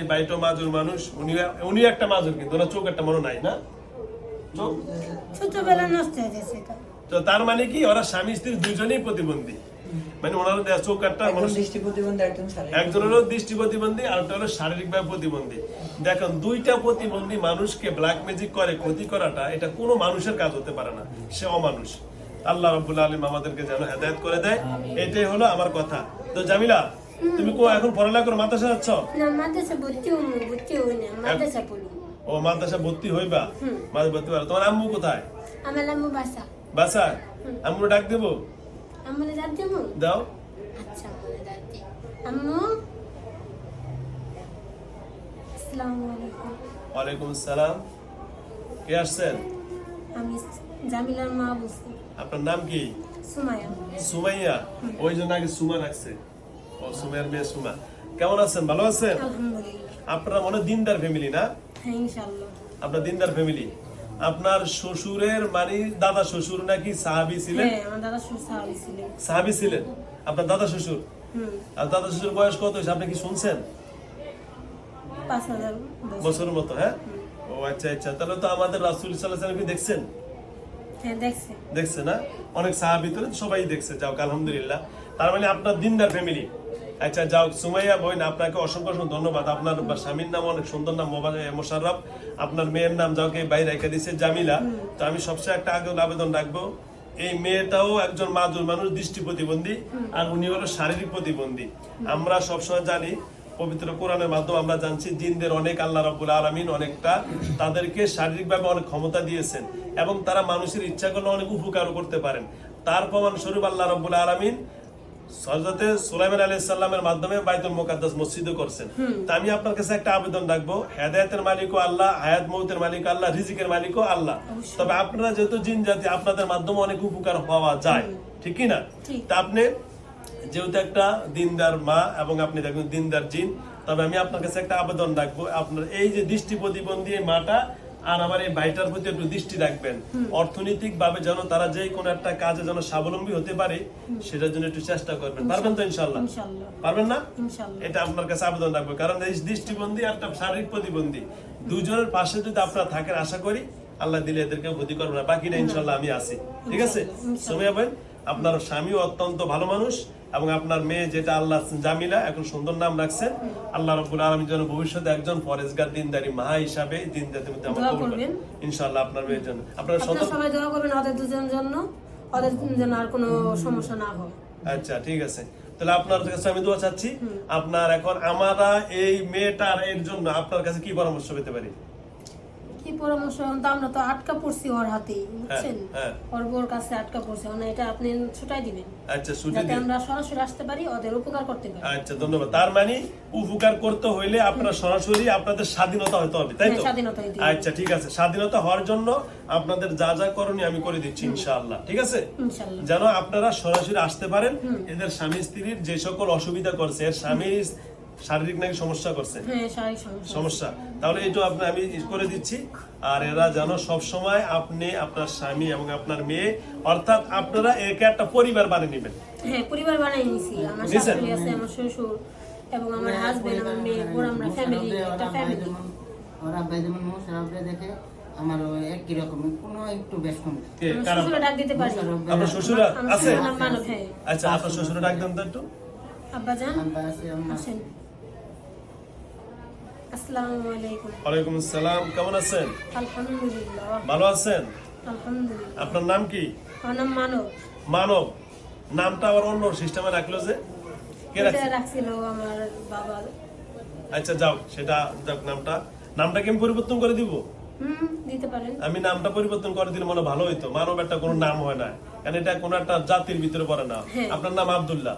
এই বাড়িটা মাজুর মানুষ উনি উনি একটা মাজুর কিন্তু ওনার চোখ একটা মনে নাই না? ছোটবেলা নষ্ট হয়ে গেছে তো তার মানে কি ওরা স্বামী স্ত্রী দুজনেই প্রতিবন্ধী। মানে ওনার দেয়া চোখ একটা দৃষ্টি প্রতিবন্ধী একজন শারীরিক হলো দৃষ্টি প্রতিবন্ধী আর একটা হলো শারীরিকভাবে প্রতিবন্ধী। দেখুন দুইটা প্রতিবন্ধী মানুষকে ব্ল্যাক ম্যাজিক করে ক্ষতি করাটা এটা কোনো মানুষের কাজ হতে পারে না। সে অমানুষ। আল্লাহ রাব্বুল আলামিন আমাদেরকে যেন হেদায়েত করে দেয়। এটাই হলো আমার কথা। তো জামিলা তুমি কো এখন পড়ালেখা করে মাদ্রাসা যাচ্ছ? না মাদ্রাসা ভর্তি হইনি ভর্তি হই না মাদ্রাসা পড়ি। ও মাদ্রাসা ভর্তি হইবা? মাদ্রাসা ভর্তি হইবা। তোমার আম্মু কোথায়? আমার আম্মু বাসা। বাসা আম্মু ডাক দেবো? আমার রাত দেবো? দাও। আচ্ছা আম্মু। আসসালামু আলাইকুম। ওয়ালাইকুম আসসালাম কে আসছেন? আমি জামিলার মা বলছি। আপনার নাম কি? সুমায়া সুমাইয়া। ওই জন্য আগে সুমা রাখছে ও সুমাইয়ার মেয়ে সুমা। কেমন আছেন? ভালো আছেন? আপনারা মনে দিনদার ফ্যামিলি না? হ্যাঁ আপনার দিনদার ফ্যামিলি আপনার শ্বশুরের মানে দাদা শ্বশুর নাকি সাহাবি ছিলেন? হ্যাঁ সাহাবি ছিলেন। আপনার দাদা শ্বশুর? আর দাদা শ্বশুর বয়স কত হয়েছে? আপনি কি শুনছেন? বছর। বছরের মতো হ্যাঁ? ও আচ্ছা আচ্ছা। তাহলে তো আমাদের রাসুল সাল্লাহ দেখছেন? হ্যাঁ দেখছে। না? অনেক সাহাবি তো সবাই দেখছে। যাও আলহামদুলিল্লাহ। তার মানে আপনার দিনদার ফ্যামিলি আচ্ছা যাও, সুমাইয়া বোন, আপনাকে অসংখ্য অসংখ্য ধন্যবাদ। আপনার স্বামীর নাম অনেক সুন্দর নাম মোশাররফ। আপনার মেয়ের নাম যাওকে বাইরে রেখে দিচ্ছে জামিলা। তো আমি সবসময় একটা আগে আবেদন রাখব, এই মেয়েটাও একজন মাজুর মানুষ, দৃষ্টি প্রতিবন্ধী, আর উনি হলো শারীরিক প্রতিবন্ধী। আমরা সবসময় জানি, পবিত্র কোরআনের মাধ্যমে আমরা জানছি, জিনদের অনেক আল্লাহ রাব্বুল আলামিন অনেকটা তাদেরকে শারীরিকভাবে অনেক ক্ষমতা দিয়েছেন, এবং তারা মানুষের ইচ্ছা করলে অনেক উপকারও করতে পারেন। তার প্রমাণ স্বরূপ আল্লাহ রাব্বুল আলামিন সুলাইমান আলাইহিস সালামের মাধ্যমে বাইতুল মুকাদ্দাস করছেন। তা আমি আপনার কাছে একটা আবেদন রাখব। হেদায়েতের মালিকও আল্লাহ হায়াত মৌতের মালিক আল্লাহ রিজিকের মালিকও আল্লাহ। তবে আপনারা যেহেতু জিন জাতি আপনাদের মাধ্যমে অনেক উপকার পাওয়া যায়। ঠিক কি না? তা আপনি যেহেতু একটা দিনদার মা এবং আপনি দেখবেন দিনদার জিন তবে আমি আপনার কাছে একটা আবেদন রাখব। আপনার এই যে দৃষ্টি প্রতিবন্ধী মাটা আর আমার এই ভাইটার প্রতি একটু দৃষ্টি রাখবেন। অর্থনৈতিক ভাবে যেন তারা যে কোনো একটা কাজে যেন স্বাবলম্বী হতে পারে সেটার জন্য একটু চেষ্টা করবেন। পারবেন তো ইনশাল্লাহ পারবেন না? এটা আপনার কাছে আবেদন রাখব। কারণ এই দৃষ্টিবন্ধী আর একটা শারীরিক প্রতিবন্ধী দুজনের পাশে যদি আপনারা থাকেন আশা করি আল্লাহ দিলে এদেরকে ক্ষতি করবে না। বাকিটা ইনশাল্লাহ আমি আছি। ঠিক আছে? সোমিয়া আপনার স্বামীও অত্যন্ত ভালো মানুষ। এবং আপনার মেয়ে যেটা আল্লাহ জামিলা এখন সুন্দর নাম রাখছেন আল্লাহ রব্বুল আলমী যেন ভবিষ্যতে একজন ফরেজগার দিনদারি মা হিসাবে দিন জাতির মধ্যে আমার। করবেন। ইনশাল্লাহ আপনার মেয়ের জন্য। আপনার সবাই দোয়া করবেন ওদের দুজনের জন্য। ওদের যেন আর কোনো সমস্যা না হয়। আচ্ছা ঠিক আছে। তাহলে আপনার কাছে আমি দোয়া চাচ্ছি আপনার এখন আমরা এই মেয়েটার এর জন্য আপনার কাছে কি পরামর্শ পেতে পারি? পরামর্শ এখন তো আমরা তো আটকা পড়ছি ওর হাতেই বুঝছেন? হ্যাঁ। ওর বোর কাছে আটকা পড়ছে মানে এটা আপনি ছুটাই দিবেন। আচ্ছা ছুটি দিন। আমরা সরাসরি আসতে পারি ওদের উপকার করতে পারি। আচ্ছা ধন্যবাদ। তার মানে উপকার করতে হইলে আপনার সরাসরি আপনাদের স্বাধীনতা হতে হবে তাই তো? হ্যাঁ, স্বাধীনতা আচ্ছা ঠিক আছে। স্বাধীনতা হওয়ার জন্য আপনাদের যা যা করণীয় আমি করে দিচ্ছি ইনশাআল্লাহ। ঠিক আছে? যেন আপনারা সরাসরি আসতে পারেন এদের স্বামী স্ত্রীর যে সকল অসুবিধা করছে এর স্বামী শারীরিক নাকি সমস্যা করছে? হ্যাঁ সমস্যা। সমস্যা। তাহলে এটা আপনি আমি করে দিচ্ছি। আর এরা যেন সব সময় আপনি আপনার স্বামী এবং আপনার মেয়ে অর্থাৎ আপনারা একে একটা পরিবার বানিয়ে নেবেন। হ্যাঁ পরিবার বানাই নিছি। আমার শাশুড়ি আছে আমার শ্বশুর এবং আমার হাজবেন্ড আমার মেয়ে ওর আমরা ফ্যামিলি একটা ফ্যামিলি ওরা আব্বাই যেমন মোশারফরে দেখে আমার একই রকম কোনো একটু বেশ কম। কে? আমার কারা? শ্বশুরে ডাক দিতে পারি। আপনার শ্বশুর আছে? শ্বশুর নাম মানব হ্যাঁ। আচ্ছা আপনার শ্বশুর ডাক দেন তো একটু। আব্বা আছে আম্মা আছে। আসেন। আসসালামু আলাইকুম ওয়ালাইকুম আসসালাম কেমন আছেন? আলহামদুলিল্লাহ। ভালো আছেন? আলহামদুলিল্লাহ। আপনার নাম কি? আমার নাম মানব। মানব নামটা আবার অন্য সিস্টেমে রাখল যে? কে রাখছিল আমার বাবা। আচ্ছা যাও সেটা যাক নামটা। নামটা কি পরিবর্তন করে দিব? আমি নামটা পরিবর্তন করে দিলে মনে ভালো হইতো। মানব একটা কোনো নাম হয় না। কারণ এটা কোনো একটা জাতির ভিতরে পড়ে না। হ্যাঁ। আপনার নাম আব্দুল্লাহ।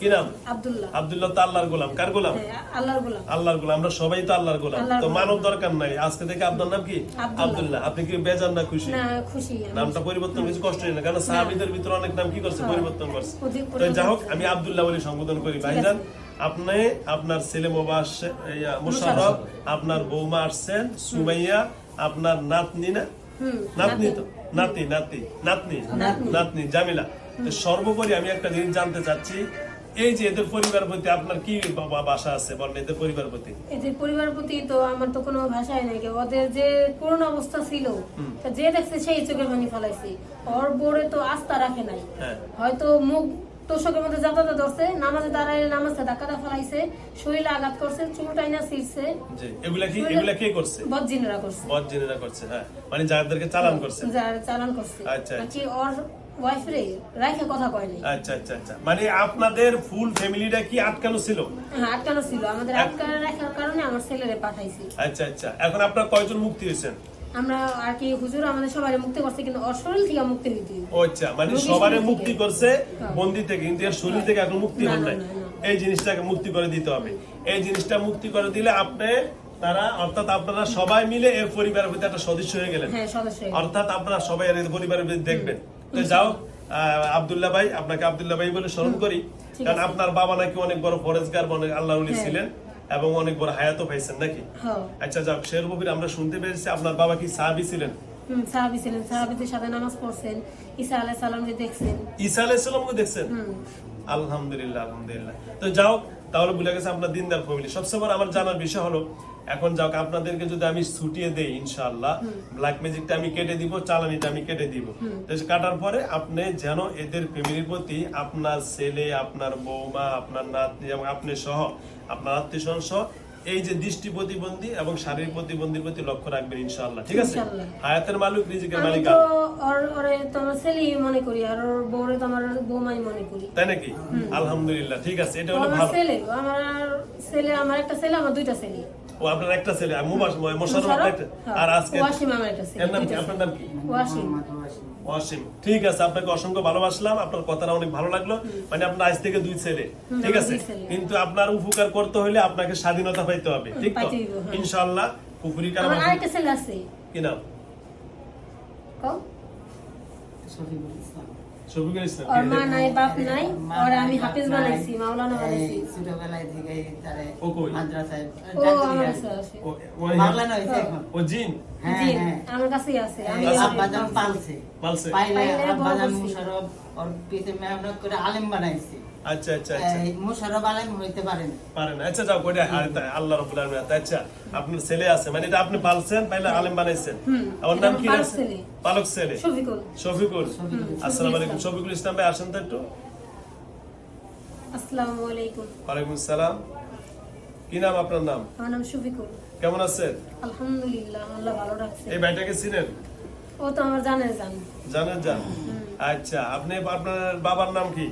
কি নাম? আব্দুল্লাহ। আব্দুল্লাহ তো আল্লাহর গোলাম। কার গোলাম? হ্যাঁ আল্লাহর গোলাম। আল্লাহর গোলাম। আমরা সবাই তো আল্লাহর গোলাম। তো মানব দরকার নাই। আজকে থেকে আপনার নাম কি? আব্দুল্লাহ। আব্দুল্লাহ। আপনি কি বেজান না খুশি? না খুশি। আমি। নামটা পরিবর্তন কিছু কষ্ট নেই না। কারণ সাহাবিদের ভিতরে অনেক নাম কি করছে? পরিবর্তন করছে। তো যাই হোক আমি আব্দুল্লাহ বলে সম্বোধন করি। ভাইজান আপনি আপনার ছেলে মোবা আসছে আপনার বৌমা আসছেন সুমাইয়া আপনার নাতনি না? নাতনি তো? নাতি নাতি নাতনি। নাতনি জামিলা। সর্বোপরি আমি একটা জিনিস জানতে চাচ্ছি এই যে এদের পরিবার প্রতি আপনার কি বাসা আছে? বলেন এদের পরিবার প্রতি। এদের পরিবার প্রতি তো আমার তো কোনো ভাষাই নাই। ওদের যে করুণ অবস্থা ছিল যে দেখছে সেই চোখের পানি ফলাইছে। ওর বোরে তো আস্থা রাখে নাই। হ্যাঁ। হয়তো মুখ তোষকের মধ্যে যাতায়াত ধরছে নামাজে দাঁড়ায় নামাজে ধাক্কাটা ফলাইছে শরীরে আঘাত করছে চুল টাইনা ছিঁড়ছে। এগুলা কি এগুলা কে করছে? বদজিনরা করছে। বদ জেনেরা করছে হ্যাঁ। মানে যাদেরকে চালান করছে। যার চালান করছে। আচ্ছা, নাকি ওর ওয়াইফ রে কথা কয় নাই। আচ্ছা আচ্ছা আচ্ছা। মানে আপনাদের ফুল ফ্যামিলিটা কি আটকানো ছিল? হ্যাঁ আটকানো ছিল। আমাদের আটকানো রাখার কারণে আমার ছেলেরে পাঠাইছি। আচ্ছা আচ্ছা। এখন আপনার কয়জন মুক্তি হয়েছেন? আমরা আর কি হুজুর আমাদের সবাই মুক্তি করছে কিন্তু ওর থেকে মুক্তি হইতে আচ্ছা মানে সবারে মুক্তি করছে বন্দি থেকে কিন্তু এর শরীর থেকে এখন মুক্তি হন নাই। এই জিনিসটাকে মুক্তি করে দিতে হবে। এই জিনিসটা মুক্তি করে দিলে আপনি তারা অর্থাৎ আপনারা সবাই মিলে এর পরিবারের প্রতি একটা সদস্য হয়ে গেলেন। হ্যাঁ অর্থাৎ আপনারা সবাই এর পরিবারের প্রতি দেখবেন। তো যাও। আহ, ভাই আপনাকে আব্দুল্লাহ ভাই বলে স্মরণ করি। কারণ আপনার বাবা নাকি অনেক বড় ফরেজগার অনেক আল্লাহ হ্যাঁ। ছিলেন এবং অনেক বড় হায়াতও পাইছেন নাকি? হ্যাঁ। আচ্ছা যাক শের কবির আমরা শুনতে পেরেছি। আপনার বাবা কি সাহাবি ছিলেন? হুম, সাহাবী ছিলেন। সাহাবীদের সাথে নামাজ পড়ছেন। ঈসা আলাইহিস সালাম দেখছেন? ঈসা আলাইসাল্লামকে দেখছেন? আলহামদুলিল্লাহ আলহামদুলিল্লাহ। তো যাও তাহলে ভুলে গেছে আপনার দিনদার ফ্যামিলি। সবচেয়ে বড় আমার জানার বিষয় হলো এখন যাও আপনাদেরকে যদি আমি ছুটিয়ে দেই ইনশাআল্লাহ ব্ল্যাক ম্যাজিকটা আমি কেটে দিব চালানিটা আমি কেটে দিব। তো কাটার পরে আপনি যেন এদের ফ্যামিলির প্রতি আপনার ছেলে আপনার বৌমা আপনার নাতনি এবং আপনি সহ আপনার আত্মীয় সহ এই যে দৃষ্টি প্রতিবন্ধী এবং শারীরিক প্রতিবন্ধীর প্রতি লক্ষ্য রাখবেন ইনশাআল্লাহ ঠিক আছে? হায়াতের মালিক রিজিকের মালিক তো আল্লাহ। ওর ওরে তোমার ছেলেই মনে করি আর ওর বউরে তোমার বৌমাই মনে করি। তাই নাকি? আলহামদুলিল্লাহ ঠিক আছে এটা হলো ভালো। ছেলে আমার ছেলে আমার একটা ছেলে আমার দুইটা ছেলে। ও আপনার একটা ছেলে মুবাস একটা হ্যাঁ। আর আজকে ওয়াসিম আমার একটা ছেলে এর নাম কি আপনার নাম কি ওয়াসিম ওয়াসিম। ঠিক আছে আপনাকে অসংখ্য ভালোবাসলাম আপনার কথাটা অনেক ভালো লাগল মানে আপনার আজ থেকে দুই ছেলে ঠিক আছে কিন্তু আপনার উপকার করতে হলে আপনাকে স্বাধীনতা পাইতে হবে ঠিক তো হ্যাঁ। ইনশাআল্লাহ পুকুরি কারণ আমার আরেকটা ছেলে আছে কি নাম কও? শফিকুল ইসলাম। শফিকুল ইসলাম ওর মা নাই বাপ নাই ওর আমি বাপ বানাইছি মাওলানা বানাইছি ছোটবেলায় থেকেই তারে ও কই? মাদ্রাসায় ও ডাক্তারি আমার আছে। কাছে আছে ও- ও মাওলানা হয়েছে এখন। ও জিন। আমার কাছেই আছে আমি। আব্বা যখন পালছে পালছে পাইলে পাইলে বড় আব্বাজান ওর পিছে মেহনত করে আলেম বানাইছে আচ্ছা আচ্ছা আচ্ছা। এই মুশাররফ হইতে পারে পারেন। আচ্ছা যাও কইটা আল্লাহ রাব্বুল আলামিন। আচ্ছা আপনার ছেলে আছে। মানে এটা আপনি পালছেন পাইলে আলেম বানাইছেন। আমার নাম কি পালক পালক ছেলে। শফিকুল। শফিকুল। শফিকুল। আসসালামু আলাইকুম। শফিকুল ইসলাম ভাই আসেন তো একটু। আসসালামু আলাইকুম। ওয়ালাইকুম সালাম। কি নাম আপনার নাম? আমার নাম শফিকুল। কেমন আছেন? আলহামদুলিল্লাহ আল্লাহ ভালো রাখছে। এই ভাইটাকে চিনেন? ও তো আমার জানে জান। জানেন জান। আচ্ছা আপনি আপনার বাবার নাম কি?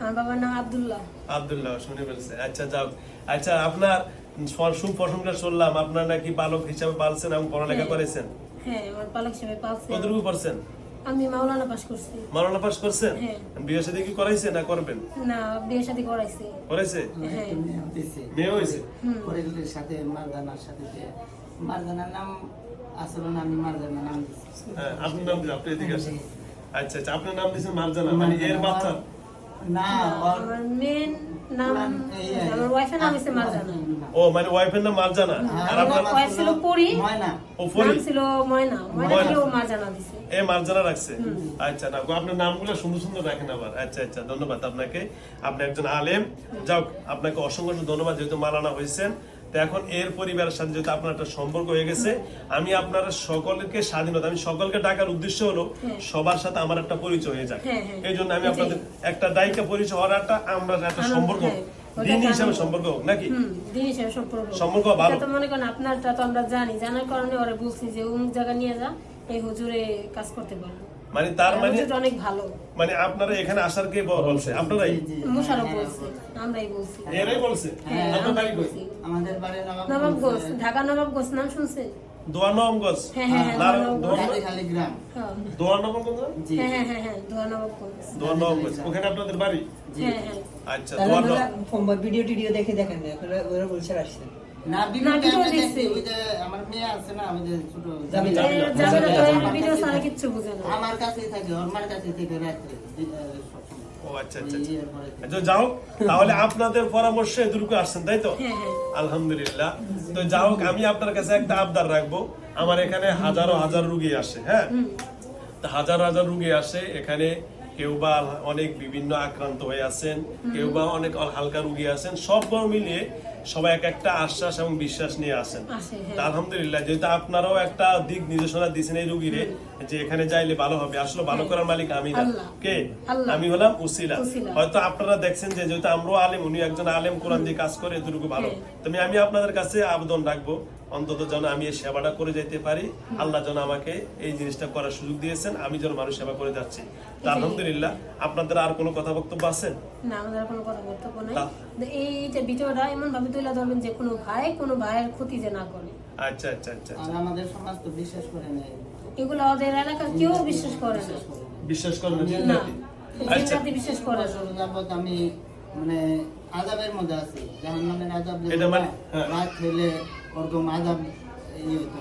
আমার বাবার নাম আব্দুল্লাহ। আব্দুল্লাহ শুনে ফেলছে। আচ্ছা যাও আচ্ছা আপনার শুভ শুনলাম। আপনার নাকি বালক হিসাবে পালছেন এবং পড়ালেখা হ্যাঁ। করেছেন? হ্যাঁ আমার হিসেবে কতটুকু আমি মাওলানা পাস করছি। মারণা পাস করছেন? হ্যাঁ। বিয়ে সাথে কি করাইছে না করবেন? না বিয়ে শাদী করাইছে। করেছে হ্যাঁ। তুমি হইতেছে। মেয়ে হয়েছে ফরিদুলের সাথে মারজানার সাথে বিয়ে। নাম আসলে আমি মারজানার নাম দিছি। হ্যাঁ আপনার নাম আপনি এদিকে আসেন। আচ্ছা আচ্ছা আপনার নাম দিয়েছেন মারজানা মানে এর মাথা না মেন নাম আমার ওয়াইফের নাম হচ্ছে মারজানা। ও মানে ওয়াইফের নাম মারজানা? আর আপনার আমার ছিল পরি। ময়না। ও ফরি নাম ছিল ময়না। ময়না ময়না। ও মারজানা দিছে। এ মার্জানা রাখছে? আচ্ছা না আপনার নামগুলো সুন্দর সুন্দর রাখেন আবার। আচ্ছা আচ্ছা ধন্যবাদ আপনাকে। আপনি একজন আলেম। যাক আপনাকে অসংখ্য অসংখ্য ধন্যবাদ যেহেতু মালানা হয়েছেন। তো এখন এর পরিবারের সাথে যেহেতু আপনার একটা সম্পর্ক হয়ে গেছে আমি আপনারা সকলকে স্বাধীনতা আমি সকলকে ডাকার উদ্দেশ্য হলো সবার সাথে আমার একটা পরিচয় হয়ে যায় হ্যাঁ, হ্যাঁ। এই জন্য আমি আপনাদের একটা দায়িকা পরিচয় হওয়ার একটা আমরা একটা সম্পর্ক হ্যাঁ। দিন হিসাবে সম্পর্ক হোক নাকি? দিন হিসেবে সম্পর্ক সম্পর্ক ভালো। তো মনে করেন আপনারটা তো আমরা জানি জানার কারণে ওরা বলছি যে অমুক জায়গা নিয়ে যা এই হুজুরে কাজ করতে পারব। মানে তার মানে অনেক ভালো। মানে আপনারা এখানে আসার কে বলছে? আপনারাই। মোশারফ হ্যাঁ, বলছে আমরাই বলছি। এরাই হ্যাঁ। বলছি। আমাদের বাড়ি নবাবগঞ্জ। ঢাকা নবাবগঞ্জ নাম শুনছেন? দোয়া নবগঞ্জ হ্যাঁ হ্যাঁ হ্যাঁ নবাবগঞ্জ। দোয়া- খালি গ্রাম। হ্যাঁ। দোয়া নবগঞ্জ হ্যাঁ হ্যাঁ হ্যাঁ হ্যাঁ নবাবগঞ্জ। দোয়া নবগঞ্জ ওখানে আপনাদের বাড়ি? হ্যাঁ হ্যাঁ। আচ্ছা দোয়া ওরা ভিডিও টিডিও দেখে দেখেন না ওরা বলছে আসছেন না। না, ভিডিও দেখছি। ওই যে আমার মেয়ে আছে না ওই যে ছোট। যাবে আমার ভিডিও কাছে থাকে। কিচ্ছু বুঝে না। আমার কাছেই থাকে ওর মার কাছেই থেকে রাত্রে। ও আচ্ছা আচ্ছা আচ্ছা। ওই এরপরে থেকে। যাও তাহলে আপনাদের পরামর্শে এদুরকু আসছেন তাই তো? আলহামদুলিল্লাহ। তো যাও আমি আপনার কাছে একটা আবদার রাখব। আমার এখানে হাজারো হাজার রুগী আসে হ্যাঁ? হাজার হাজার রুগী আসে এখানে কেউ বা অনেক বিভিন্ন আক্রান্ত হয়ে আছেন কেউ বা অনেক হালকা রুগী আছেন সব মিলিয়ে সবাই এক একটা আশ্বাস এবং বিশ্বাস নিয়ে আসেন। আসে, হ্যাঁ। আলহামদুলিল্লাহ যেহেতু আপনারাও একটা দিক নির্দেশনা দিয়েছেন এই রুগীরে যে এখানে যাইলে ভালো হবে। আসলে ভালো করার মালিক আমি না। কে? আমি হলাম উসিলা। হয়তো আপনারা দেখছেন যে যেহেতু আমরাও আলেম উনি একজন আলেম কোরআন দিয়ে কাজ করে এতটুকু ভালো। হ্যাঁ। তুমি আমি আপনাদের কাছে আবেদন রাখব অন্তত যেন আমি এই সেবাটা করে যেতে পারি। আল্লাহ যেন আমাকে এই জিনিসটা করার সুযোগ দিয়েছেন আমি যেন মানুষ সেবা করে যাচ্ছি। তা আলহামদুলিল্লাহ আপনাদের আর কোনো কথা বক্তব্য আছেন না আমাদের কোনো কথা বক্তব্য নাই। তা- এইটা ভিডিওটা এমন ভাবে তুলে ধরবেন যে কোনো ভাই কোনো ভাইয়ের ক্ষতি যে না করে। আচ্ছা আচ্ছা আচ্ছা আর আমাদের সমাজ তো বিশ্বাস করে নেই এগুলো ওদের এলাকার কেউ বিশ্বাস করে না। বিশ্বাস করেন না? জিন্নাতি? আচ্ছা। বিশ্বাস করে না। আমি মানে আজাবের মধ্যে আছি। জাহান্নামের আজাব এটা মানে- হ্যাঁ। রাত হইলে ওরকম আজাব হতো।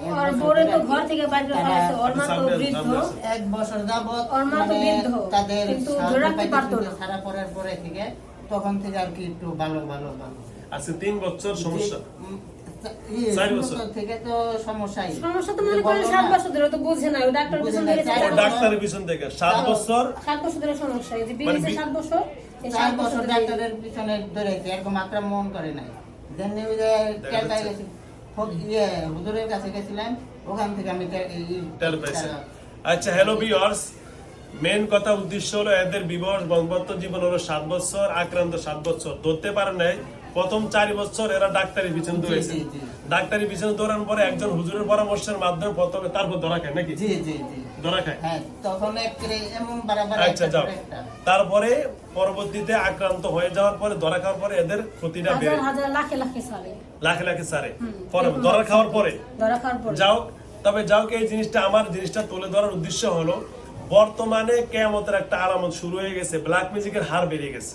এক আর বছর তো ঘর থেকে বাইরে তারা ওর মা তো বৃদ্ধ। এক বছর যাবত ওর মা তো মানে বৃদ্ধ, তাদের কিন্তু সাহায্য ধরে রাখতে পাইতেছিল, পারতো না। ছাড়া পড়ার পরে থেকে তখন থেকে আর কি একটু ভালো ভালো ভালো। আজকে তিন বছর সমস্যা। উম, চার তিন বছর। বছর থেকে তো সমস্যাই। সমস্যা তো মনে করেন বলো বছর ধরে তো বুঝে না ডাক্তার পিছন থেকে চার ও চার বছর- ডাক্তারের পিছন থেকে। সাত বছর। সাত বছর ধরে সমস্যা এই যে বিয়েছে বি- সাত বছর এই বছর বছর ডাক্তারের পিছনে ধরেছে এরকম আক্রমণ করে নাই। দেন ওই যে ক্যালকায় গেছি ইয়ে হুজুরের কাছে গেছিলাম ওখান থেকে আমি কে- এই- আচ্ছা হ্যালো ভিউয়ার্স মেন কথা উদ্দেশ্য হলো এদের বিবাহ বঙ্গবত্ত জীবন হলো সাত বছর আক্রান্ত সাত বছর। ধরতে পারে নাই প্রথম চারি বছর এরা ডাক্তারি পিছনে দৌড়েছে। ডাক্তারি পিছনে দৌড়ানোর পরে একজন হুজুরের পরামর্শের মাধ্যমে প্রথমে তারপর ধরা খায় নাকি? জি জি জি। ধরা খায়। হ্যাঁ আচ্ছা যাও। তারপরে পরবর্তীতে আক্রান্ত হয়ে যাওয়ার পরে ধরা খাওয়ার পরে এদের ক্ষতিটা বেড়ে লাখে লাখে সালে লাখে লাখে সারে পরে ধরা খাওয়ার পরে। ধরা খাওয়ার পরে। যাও তবে যাও এই জিনিসটা আমার জিনিসটা তুলে ধরার উদ্দেশ্য হলো বর্তমানে কেয়ামতের একটা আলামত শুরু হয়ে গেছে ব্ল্যাক মিউজিকের হার বেড়ে গেছে।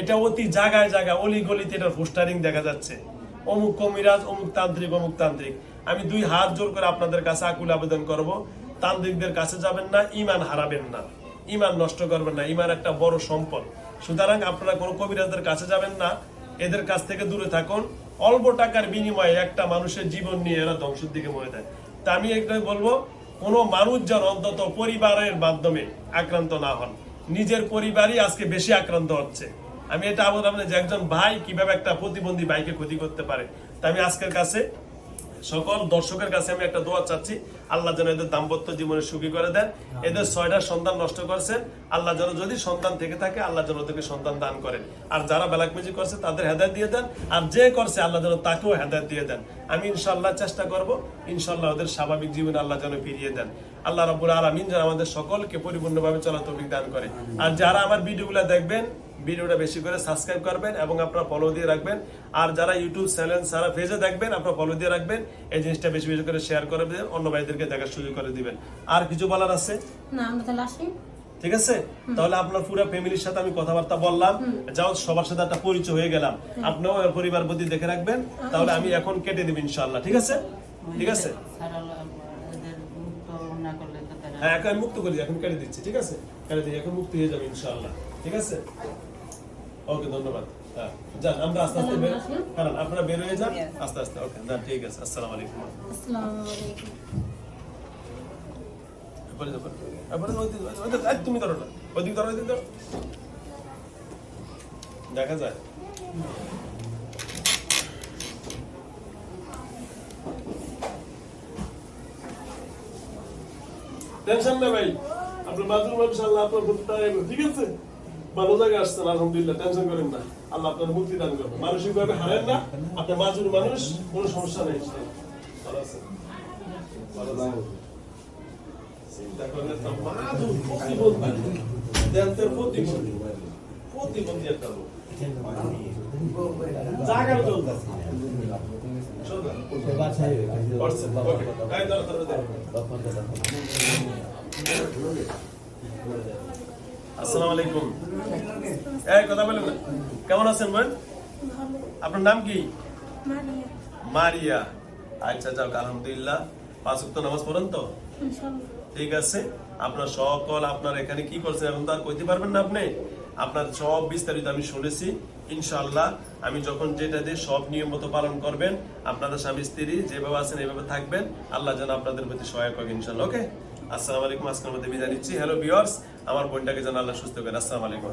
এটা অতি জায়গায় জায়গায়, অলি গলিতে এটার পোস্টারিং দেখা যাচ্ছে। অমুক কমিরাজ, অমুক তান্ত্রিক অমুক তান্ত্রিক। আমি দুই হাত জোর করে আপনাদের কাছে আকুল আবেদন করব। তান্ত্রিকদের কাছে যাবেন না ইমান হারাবেন না। ইমান নষ্ট করবেন না ইমান একটা বড় সম্পদ। সুতরাং আপনারা কোনো কবিরাজদের কাছে যাবেন না, এদের কাছ থেকে দূরে থাকুন। অল্প টাকার বিনিময়ে একটা মানুষের জীবন নিয়ে এরা ধ্বংসের দিকে মরে দেয় তা আমি একটাই বলব, কোনো মানুষ যেন অন্তত পরিবারের মাধ্যমে আক্রান্ত না হন। নিজের পরিবারই আজকে বেশি আক্রান্ত হচ্ছে। আমি এটা আবদ বললাম যে একজন ভাই কীভাবে একটা প্রতিবন্ধী ভাইকে ক্ষতি করতে পারে। তা আমি আজকের কাছে সকল দর্শকের কাছে আমি একটা দোয়া চাচ্ছি আল্লাহ যেন এদের দাম্পত্য জীবনে সুখী করে দেন। এদের ছয়টা সন্তান নষ্ট করছেন আল্লাহ যেন যদি সন্তান থেকে থাকে আল্লাহ যেন ওদেরকে সন্তান দান করেন। আর যারা বেলাক মেজি করছে তাদের হেদায়ত দিয়ে দেন। আর যে করছে আল্লাহ যেন তাকেও হেদায়ত দিয়ে দেন। আমি ইনশাল্লাহ চেষ্টা করব ইনশাল্লাহ ওদের স্বাভাবিক জীবনে আল্লাহ যেন ফিরিয়ে দেন। আল্লাহ রাবুল আলমিন যেন আমাদের সকলকে পরিপূর্ণভাবে চলা তৌফিক দান করে। আর যারা আমার ভিডিওগুলো দেখবেন ভিডিওটা বেশি করে সাবস্ক্রাইব করবেন এবং আপনারা ফলো দিয়ে রাখবেন। আর যারা ইউটিউব চ্যানেল সারা পেজে দেখবেন আপনারা ফলো দিয়ে রাখবেন। এই জিনিসটা বেশি বেশি করে শেয়ার করে দেবেন অন্য ভাইদেরকে দেখার সুযোগ করে দিবেন। আর কিছু বলার আছে? না আমরা তাহলে আসি। ঠিক আছে? তাহলে আপনার পুরো ফ্যামিলির সাথে আমি কথাবার্তা বললাম। যাও সবার সাথে একটা পরিচয় হয়ে গেলাম। আপনিও পরিবার প্রতি দেখে রাখবেন। তাহলে আমি এখন কেটে দেব ইনশাল্লাহ ঠিক আছে? ঠিক আছে? হ্যাঁ এখন মুক্ত করি এখন কেটে দিচ্ছি। ঠিক আছে? কেটে দিই এখন মুক্ত হয়ে যাবে ইনশাল্লাহ ঠিক আছে? ওকে ধন্যবাদ। হ্যাঁ যান আমরা আস্তে আস্তে বের কারণ আপনারা বের হয়ে যান? আস্তে আস্তে ওকে যান ঠিক আছে আসসালামু আলাইকুম। আসসালামু আলাইকুম। এরপরে যাও, এরপরে যাও, ওইদিকে, ওইদিকে, এই, তুমি ধরো না ওইদিকে ধরো ওইদিকে ধরো। দেখা যায়। টেনশন নেই ভাই আপনার বাথরুম ইনশাআল্লাহ আপনার ঠিক আছে? ভালো জায়গায় আসছেন, আলহামদুলিল্লাহ, টেনশন করেন না। আল্লাহ আপনার মুক্তি দান করবে মানসিক ভাবে হারেন না, আপনি মাজুর মানুষ, কোনো সমস্যা নেই ভালো আছেন? ভালো চিন্তা করেন, একটা মাজুর প্রতিবন্ধী প্রতিবন্ধী একটা লোক। আসসালামু আলাইকুম। এই, কথা বলেন না। কেমন আছেন বোন আপনার নাম কি? মারিয়া। আচ্ছা যাক, আলহামদুলিল্লাহ। পাঁচ ওয়াক্ত নামাজ পড়েন তো? ঠিক আছে। আপনার সকল, আপনার এখানে কি করছেন এখন তো আর কইতে পারবেন না আপনি? আপনার সব বিস্তারিত আমি শুনেছি। ইনশাআল্লাহ, আমি যখন যেটা দিয়ে সব নিয়ম মতো পালন করবেন আপনাদের স্বামী স্ত্রী যেভাবে আছেন, এইভাবে থাকবেন। আল্লাহ যেন আপনাদের প্রতি সহায়ক হবে ইনশাআল্লাহ, ওকে? আসসালামু আলাইকুম, আজকের মধ্যে বিদায় নিচ্ছি। হ্যালো ভিউয়ার্স আমার বোনটাকে যেন আল্লাহ সুস্থ করেন আসসালামু আলাইকুম।